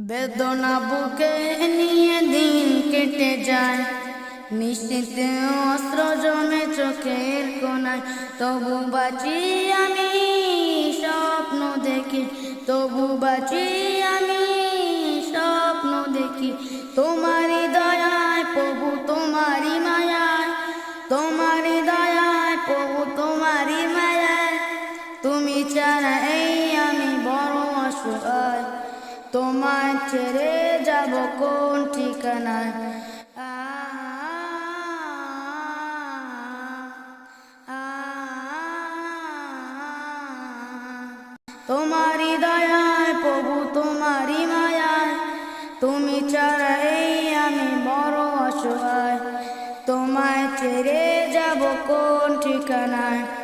বেদনা বুকে নিয়ে দিন কেটে যায়। নিশ্চিতে অস্ত্র জমে চোখের কোনায়। তবু বাঁচি আমি, স্বপ্ন দেখি। তবু বাঁচি আমি, স্বপ্ন দেখি। তোমারই দয়ায় প্রভু তোমারই মায়ায়। তোমারই দয়ায় প্রভু তোমারই মায়ায়। তুমি ছাড়া এই আমি বড় তোমায় ছেড়ে যাব কোন ঠিকানায়? তোমারই দয়ায় প্রভু, তোমারই মায়ায়। তুমি ছাড়া এই আমি বড় অসহায়। তোমায় ছেড়ে যাব কোন ঠিকানায়?